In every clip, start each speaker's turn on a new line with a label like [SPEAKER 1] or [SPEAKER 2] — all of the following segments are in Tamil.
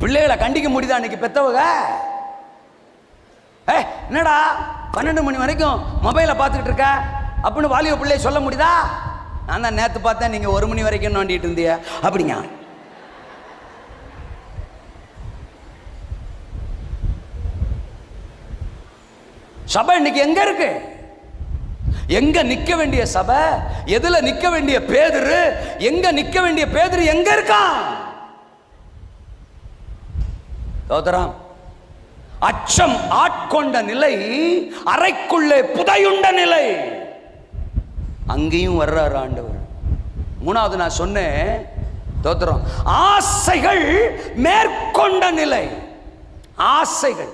[SPEAKER 1] பிள்ளைகளை கண்டிக்க முடியுதா அன்னைக்கு பெத்தவங்க? ஏ என்னடா? பன்னெண்டு மணி வரைக்கும் மொபைலை பார்த்துக்கிட்டு இருக்க? அப்படின்னு வாலிப பிள்ளைய சொல்ல முடியுதா? நான் தான் நேற்று பார்த்தேன் நீங்கள் ஒரு மணி வரைக்கும் நோண்டிட்டு இருந்தீங்க? அப்படிங்க. சபை இன்னைக்கு எங்க இருக்கு? எங்க நிக்க வேண்டிய சபை? எதுல நிக்க வேண்டிய பேதரு? எங்க நிக்க வேண்டிய பேதரு எங்க இருக்கான்? சோதரம் அச்சம் ஆட்கொண்ட நிலை அறைக்குள்ளே புதையுண்ட நிலை. அங்கேயும் வர்றாரு ஆண்டவர். மூணாவது நான் சொன்னேன் தோத்திரம் ஆசைகள் மேற்கொண்ட நிலை. ஆசைகள்.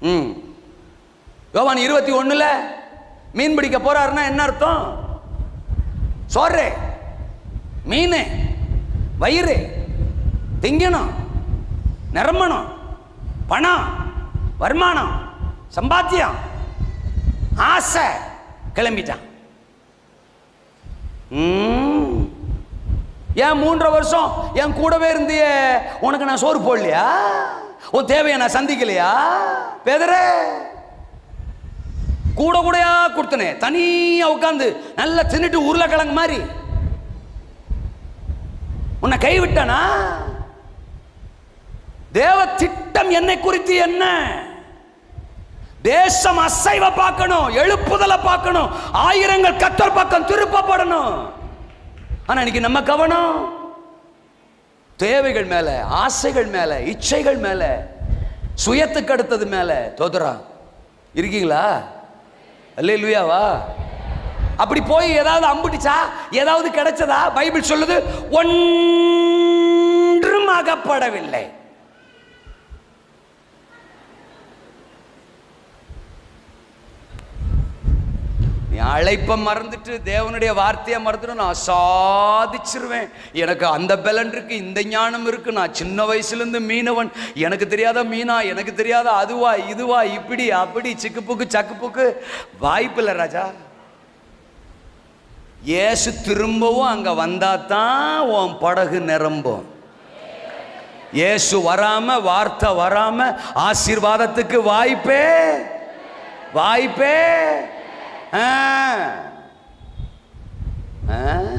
[SPEAKER 1] ம். யோவான் இருபத்தி ஒன்றில் மீன் பிடிக்க போறாருன்னா என்ன அர்த்தம்? சோறு மீன் வயிறு திங்கணும். நிரம்பணும். பணம் வருமானம் சம்பாத்தியம் ஆசை. கிளம்பிட்டான். ஏன் மூன்றரை வருஷம் என் கூடவே இருந்தியே? உனக்கு நான் சோறு போடலையா? உன் தேவையை நான் சந்திக்கலையா? பேதரே. கூட கூடயா கொடுத்தனே. தனியா உட்காந்து நல்லா தின்னுட்டு உருளைக்கிழங்கு மாதிரி. உன்னை கைவிட்டானா? தேவ திட்டம் என்னை குறித்து என்ன? தேசம் அசைவ பார்க்கணும் எழுப்புதலை பார்க்கணும் ஆயிரங்கள் கத்தர் பக்கம் திருப்பப்படணும். ஆனா இன்னைக்கு நம்ம கவனம் தேவைகள் மேல ஆசைகள் மேல இச்சைகள் மேல சுயத்துக்கு அடுத்தது மேல. தோதுரா இருக்கீங்களா? அல்லே லுயாவா அப்படி போய் ஏதாவது அம்புட்டிச்சா ஏதாவது கிடைச்சதா? பைபிள் சொல்லுது ஒன்றும் அகப்படவில்லை. அழைப்ப மறந்துட்டு தேவனுடைய வார்த்தையை மறந்துட்டு நான் சாதிச்சிருவேன். எனக்கு அந்த பலன் இருக்குது இந்த ஞானம் இருக்குது நான் சின்ன வயசுலேருந்து மீனவன். எனக்கு தெரியாத மீனா எனக்கு தெரியாத அதுவா இதுவா இப்படி அப்படி சிக்குப்புக்கு சக்குப்புக்கு. வாய்ப்பில்லை ராஜா. ஏசு திரும்பவும் அங்கே வந்தால் தான் உன் படகு நிரம்பும். ஏசு வராம வார்த்தை வராம ஆசீர்வாதத்துக்கு வாய்ப்பே வாய்ப்பே. 嗯嗯